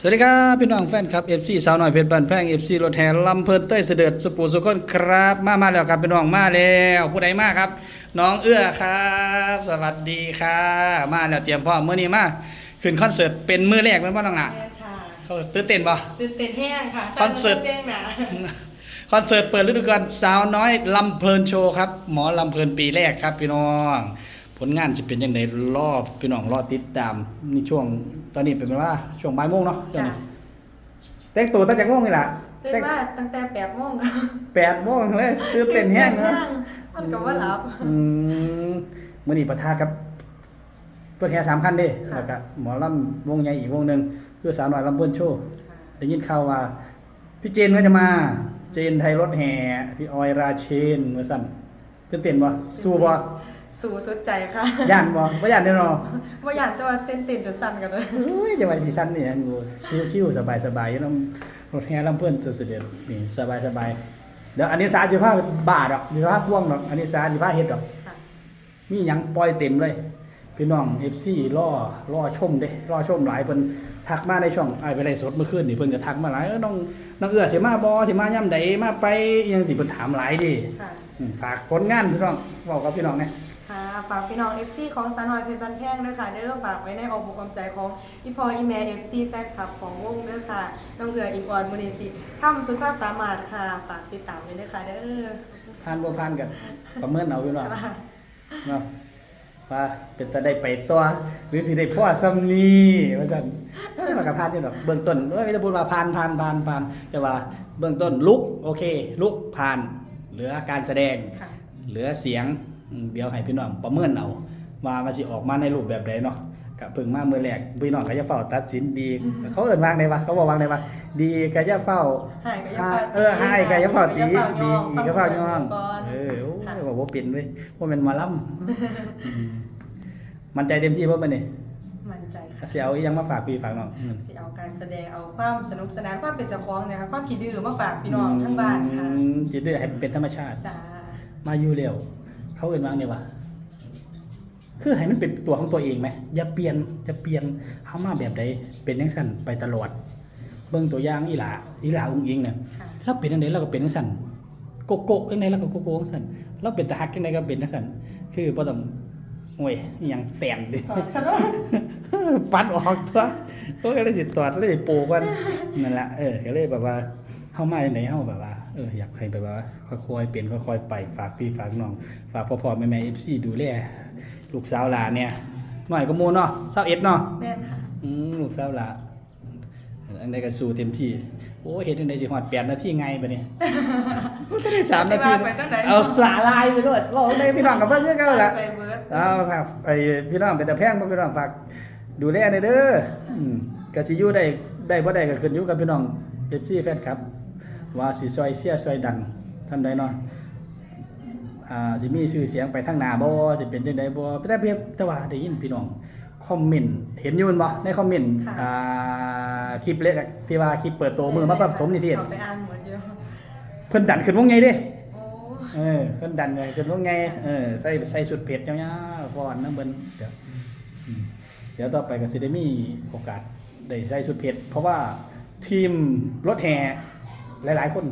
สวัสดีครับพี่น้องแฟนครับ FC สาวหน่อยเพชรบ้านแพง FC รถแห่ลำเพลินเต้ยเสด็จสปูสุคนครับมามาแล้วครับพี่น้องมาแล้วผู้ใดมาครับ น้องเอื้อครับ สวัสดีค่ะมาแล้วเตรียมพร้อมมื้อนี้มาขึ้นคอนเสิร์ตเป็นมื้อแรกแม่นบ่น้องหล่ะแม่ค่ะเขาตื่นเต้นบ่ตื่นเต้นแห้งค่ะคอนเสิร์ตเต้นหนาคอนเสิร์ตเปิดฤดูกาลสาวน้อยลำเพลินโชว์ครับหมอลำเพลินปีแรกครับพี่น้อง ผลงานจะเป็นยังไงรอบพี่น้องรอติดตามนี่ช่วงตอนนี้เป็นเวลาช่วงบ่ายโมงเนาะตอนจ้ะนี้แต่งตัวตั้งแต่โมงนี่แหละตื่นแต่งมาตั้งแต่แปดโมงแปดโมงเลยตื่นเต้นแห้งตื่นะนมันก็ว่าหลับอืมมื่อนี้ปะทะกับตัวแทนสามคันเด้ค่ะแล้วก็หมอลำวงใหญ่อีกวงหนึ่งคือสาวน้อยลำเบิ้ลโชว์ได้ยินข่าวว่า พี่เจนก็จะมา เจนไทยรถแห่ พี่ออยราเชนมาสั่นตื่นเต้นบ่สู้บ่ สู่สุดใจค่ะย่านบ่บ่ย่านแน่นอนว่าอยากจะว่าเต้นเต้นจนสั่นกันเลยเอ้ยจะไปสิสั้นนี่งูชิวๆสบายๆอยู่น้ำรถแห่ลำเพิ่นสุดๆเด็ดนี่สบายๆเดี๋ยวอันนี้สาสิพาบาดดอกสิพาพ่วงดอกอันนี้สาสิพาเฮ็ดดอกค่ะมีหยังปล่อยเต็มเลยพี่น้อง FC รอรอชมเด้รอชมหลายเพิ่นทักมาในช่องไอ้ายไปไลฟ์สดเมื่อคืนนี่เพิ่นก็ทักมาหลายเออน้องน้องเอื้อสิมาบ่สิมาย่ำใดมาไปอิหยังสิเพิ่นถามหลายดิค่ะอืมฝากผลงานพี่น้องเว้ากับพี่น้องแหน่ ค่ะฝากพี่น้อง FC ของสาวน้อยเพชรบันแท่งด้วยค่ะเด้อฝากไว้ในอกอกความใจของอีพออีแม่ FC แฟนคลับของวงเด้อค่ะน้องเอืออีกออนมูนิสิทำสุดความสามารถค่ะฝากติดตามด้วยเด้อค่ะเด้อผ่านบ่ผ่านกันประเมินเอาพี่น้องค่ะเนาะว่าเป็นตาได้ไปตัวหรือสิได้พ่อซ้ำนี้ว่าซั่นเอ้ยมันก็ผ่านอยู่ดอกเบื้องต้นเอ้ยไม่ได้พูดว่าผ่านผ่านผ่านผ่านแต่ว่าเบื้องต้นลุกโอเค ลุกผ่าน เหลือการแสดงค่ะเหลือเสียงอืม เดี๋ยวให้พี่น้องประเมินเอาว่ามันสิออกมาในรูปแบบใดเนาะก็เพิ่งมาเมื่อแรกพี่น้องก็จะเฝ้าตัดสินดี เขาเอิ้นวางได้ปะเขาบอกวางได้ปะดีก็จะเฝ้าให้ก็อย่าเฝ้าตีเออให้ก็จะเฝ้าตีให้ก็ดีอย่าเฝ้าย่องอีกก็เฝ้าย่องก่อนเออโอ้ค่ะยบอกว่าเป็นเว้ยว่าเป็นหมาล่ำอืมมันใจเต็มที่เพราะมันนี่มั่นใจค่ะเสียเอาอีหยังมาฝากพี่ฝากน้องอืมสิเอาการแสดงเอาความสนุกสนานความเป็นเจ้าของเนี่ยค่ะความขี้ดื้อมาฝากพี่น้องทั้งบ้านค่ะอืมจิตดื้อให้มันเป็นธรรมชาติจ้ามาอยู่เร็ว เขาเอินวางเนี่ยวะคือให้มันเป็นตัวของตัวเองไหมอย่าเปลี่ยนอย่าเปลี่ยนเฮามาแบบใดเป็นจังซั่นไปตลอด เบิ่งตัวอย่างอีหลาอีหลาอุ้งอิงเนี่ยค่ะเราเป็นจังไดเราก็เป็นจังซั่นโกโก้จังไดเราก็โกโก้จังซั่นเราเป็นตาฮักจังไดก็เป็นจังซั่นคือบ่ต้องโอ้ยอหยังแต้มดิสอนฉันว่าปัดออกตัวโอ้ยก็เลยสิตอดเลยโปกันนั่นล่ะเออก็เลยแบบว่าเฮามาจังไดเฮาแบบว่าเอออยากให้แบบว่า ค่อยๆเปลี่ยนค่อยๆไปฝากพี่ฝากน้อง ฝากพ่อๆแม่ๆ FC ดูแลลูกสาวหลานเนี่ยหน่อยก็หมูเนาะ21เนาะแม่นค่ะอืมลูกสาวหลานอันใดก็สู้เต็มที่โอ้เฮ็ดจังได๋สิฮอด8นาทีไงบัดนี้โอ้แต่ได้3นาทีไปจังใดเอาสาลายไปโลดเว้าได้พี่น้องกับเพิ่นคือเก่าล่ะไปเบิร์ดเอาครับไอ้พี่น้องเป็นแต่แพงบ่พี่น้องฝากดูแลหน่อยเด้ออืมก็สิอยู่ได้ได้บ่ได้ก็ขึ้นอยู่กับพี่น้อง FC แฟนครับ ว่าสิซอยเชียร์ซอยดันทำได้เนาะอ่าสิมีชื่อเสียงไปทางหน้าบ่สิเป็นจังไดบ่แต่เพียงแต่ว่าได้ยินพี่น้องคอมเมนต์เห็นอยู่แม่นบ่ในคอมเมนต์อ่าคลิปเล็กอะที่ว่าคลิปเปิดตัวมือมาปฐมนิเทศเขาไปอ่านหมดอยู่เพิ่นดันขึ้นวงใหญ่เด้ โอ้เออเพิ่นดันไงขึ้นวงใหญ่เออใส่ใส่สุดเผ็ดยาวๆฟ้อนน้ำเบิ่นเดี๋ยวอืมเดี๋ยวต่อไปก็สิได้มีโอกาสได้ใส่สุดเผ็ด เพราะว่าทีมรถแห่ หลาย ๆ คน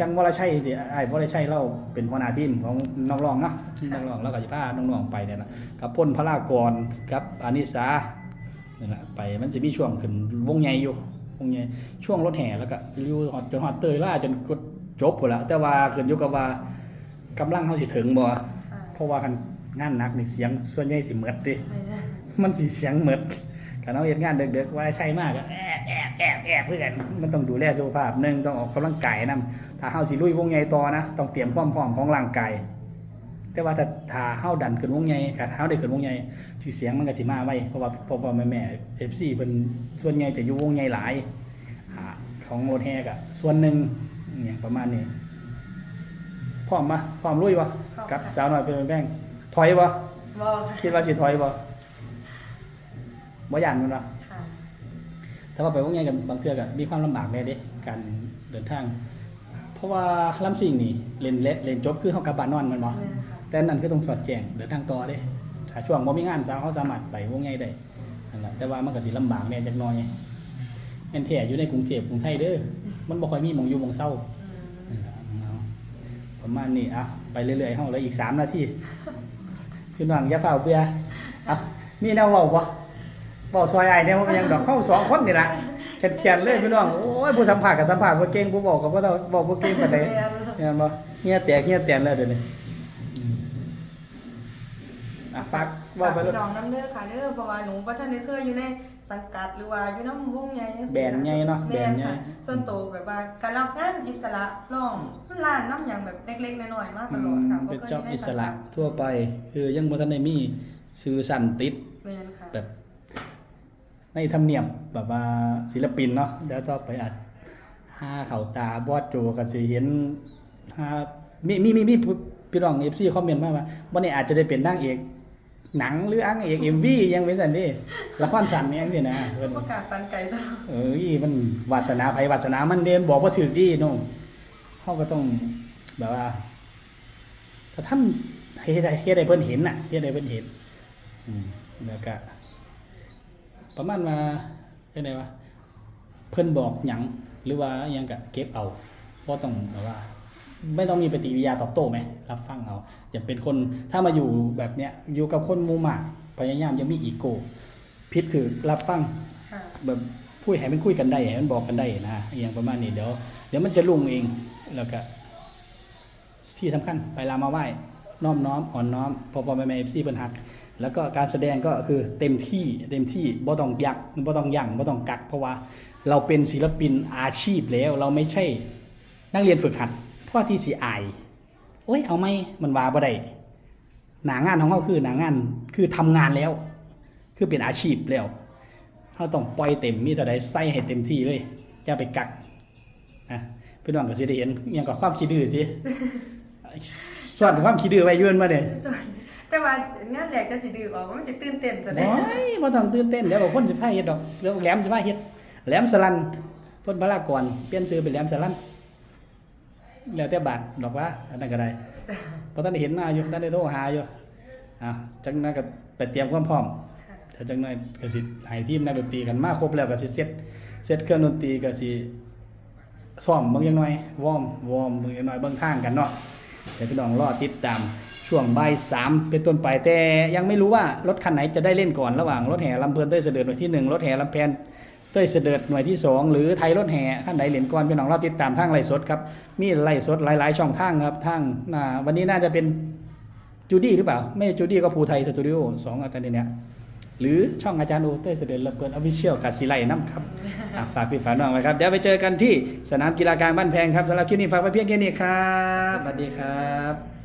จังวรชัยสิไอ้ายวรชัยเราเป็นหัวหน้าทีมของน้องรองเนาะน้องรองแล้วก็สิพาน้องๆไปเนี่ยนะกับพ่นพระรากรกับอานิสานั่นแหละไปมันสิมีช่วงขึ้นวงใหญ่อยู่วงใหญ่ช่วงรถแห่แล้วก็อยู่ฮอดจนฮอดเตยล่าจนกดจบพุ่นละแต่ว่าขึ้นอยู่กับว่ากำลังเฮาสิถึงบ่ค่ะเพราะว่าคันงานหนักนี่เสียงส่วนใหญ่สิเหมือดดิไม่ได้มันสิเสียงเหมือดคันเอาเฮ็ดงานดึกๆว่าใช่มากก็แอบแอบแอบแอบเพื่อกันมันต้องดูแลสุขภาพหนึ่งต้องออกกำลังกายนํถ้าเฮาสิลุยวงใหญ่ต่อนะต้องเตรียมความพร้อมของร่างกายแต่ว่าถ้าถ้าเฮาดันขึ้นวงใหญ่ถ้าเฮาได้ขึ้นวงใหญ่ชื่อเสียงมันก็สิมาไว้เพราะว่าเพราะว่าแม่ๆ FC เพิ่นส่วนใหญ่จะอยู่วงใหญ่หลายอ่าของรถแห่ก็ส่วนหนึ่งอหย่างประมาณนี้พร้อมมาพร้อมลุยบ่กับสาวน้อยเป็นแป้งถอยบ่บอกค่ะคิดว่าสิถอยบ่บ่ย่านมันเนาะค่ะถ้าว่าไปวงใหญ่กันบางเทือก็มีความลำบากแน่เด้การเดินทาง เพราะว่าลำสิ่งนี่เล่นเละเล่นจบคือเฮากลับบ้านนอนแมันบ่แม่นค่ะแต่นั่นคือต้องสอดแจ้งเดินทางต่อเด้ถ้าช่วงบ่มีงานสาวเขาสามารถไปวงใหญ่ได้นั่นแหละแต่ว่ามันก็สิลำบากแน่จักหน่อยแม่นแท้อยู่ในกรุงเทพกรุงไทยเด้อมันบ่ค่อยมีหมองอยู่หมองเศร้าอืมเอาประมาณนี้อะไปเรื่อยๆเฮาเหลยอีก3นาทีพี่น้องอย่าเฝ้าเบื่ออะมีแนวเว้าบ่ เว้าซอยอ้ายแนวมันยังดอกเข้าสองคนนี่ล่ะเขียนๆเลยพี่น้องโอ้ยผู้สัมภาษณ์ก็สัมภาษณ์บ่เก่งผู้บอกก็บ่ต้องบอกบ่เก่งปานใดแม่นเห็นบ่เฮียแตกเฮียแตนแล้วเดี๋ยวนี้อืมอะฝากเว่าไปฝากเลยพี่น้องน้ำเด้อค่ะเด้อเพราะว่าหนูบ่ทันได้เคยอยู่ในสังกัดหรือว่าอยู่น้ำวงใหญ่จังซี่แบรนด์ใหญ่เนาะแบรแม่นนด์ใหญ่ค่ะส่วนโตวแบบว่าการรับงานอิสระร้องร้านน้ำหยังแบบเล็กๆน้อยๆมาตลอดค่ะเป็นบ่คยจ็อบยู่ในอิสระงกัดทั่วไปคือยังบ่ทันได้มีชื่อสั่นติดแม่นค่ะแบบ ในธรรมเนียมแบบว่าศิลปินเนาะเดี๋ยวต่อไปอาจหาเข้าตาบอดโจก็สิเห็นหามีมีมีมีพี่น้อง FC คอมเมนต์มาว่าบ่นี่อาจจะได้เป็นนางเอกหนังหรืออังเอก MV ยังเป็นซั่นเดิละครสั้นเนี่ยจังซี่นะเพิ่นประกาศฟันไก่ตลอดเอ้ยมันวาสนาไผวาสนามันเด่นบอกว่าถือดีน้องเขาก็ต้องแบบว่าถ้าท่านเฮ็ดให้เฮ็ดให้เพิ่นเห็นน่ะเฮ็ดให้เพิ่นเห็นอืมแล้วก็ ประมาณว่าจังไดวะเพิ่นบอกหยังหรือว่าอิหยังก็เก็บเอาบ่ต้องแบบว่า ไม่ต้องมีปฏิกิริยาตอบโต้ไหมรับฟังเอาอย่าเป็นคนถ้ามาอยู่แบบเนี้ยอยู่กับคนหมู่มากพยายามจะมีอีโก้พิดถือรับฟังค่ะแบบพูดให้มันคุยกันได้ให้มันบอกกันได้นะอหย่างประมาณนี้เดี๋ยวเดี๋ยวมันจะลุ่งเองแล้วก็ที่สำคัญไปลามาไหว้น้อมน้อมอ่อนน้อมพอพอแม่แม่เอฟซีเพิ่นฮัก แล้วก็การแสดงก็คือเต็มที่เต็มที่บ่ต้องยักบ่ต้องยั่งบ่ต้องกัก เพราะว่าเราเป็นศิลปินอาชีพแล้ว เราไม่ใช่นักเรียนฝึกหัดเพราะที่สิอายโอ้ยเอาไหมมันว่าบ่ได้หนางานของเขาคือหนางานคือทำงานแล้ว คือเป็นอาชีพแล้วเราต้องปล่อยเต็มมีเท่าใดใส่ให้เต็มที่เลยอย่าไปกักนะพี่น้องก็สิได้เห็นอหยังกับความขี้ดื้อติส่วนความขี้ดื้อไว้อยืนมาเด้ส่วนแต่ว่า งานแรกจะสิดื้อออกว่ามันสิตื่นเต้นซะโอ้เด้ยบ่ต้องตื่นเต้นเดี๋ยวบอกคนสิพาเฮ็ดดอกเดี๋ยวแหลมสิพาเฮ็ดแหลมสลันเพิ่นพลากรเปลี่ยนชื่อเป็นแหลมสลันแล้วแต่บาทดอกว่าอันนั้นก็ได้เพราะท่านได้เห็นมาอยู่ท่านได้โทรหาอยู่อะจังนั้นก็ไปเตรียมความพร้อมถ้าจังน่อยก็สิให้ทีมนักดนตรีกันมาครบแล้วก็สิเซตเซตเครื่องดนตรีก็สิซ้อมเบิ่งจังหน่อยวอร์มวอร์มเบิ่งจังหน่อยเบิ่งทางกันเนาะเดี๋ยวพี่น้องรอติดตาม ช่วงบ่ายสามเป็นต้นไป แต่ยังไม่รู้ว่ารถคันไหนจะได้เล่นก่อนระหว่างรถแห่ลำเพลินเต้ยเสด็จหน่วยที่หนึ่งรถแห่ลำแพนเต้ยเสด็จหน่วยที่สองหรือไทยรถแห่คันไหนเล่นก่อนพี่น้องรอติดตามทางไลฟ์สดครับมีไลฟ์สดหลาย ๆ ช่องทางครับทางน่าวันนี้น่าจะเป็นจูดี้หรือเปล่า ไม่จูดี้ก็ภูไทยสตูดิโอสองอาจารย์เนี่ยหรือช่องอาจารย์โอเต้ยเสด็จระเบิดออฟฟิเชียลกัดสีไลน้ำครับอะฝากพี่ฝากน้องไว้ครับ เดี๋ยวไปเจอกันที่สนามกีฬากลางบ้านแพงครับสำหรับคลิปนี้ฝากไว้เพียงแค่นี้ครับสวัสดีครับ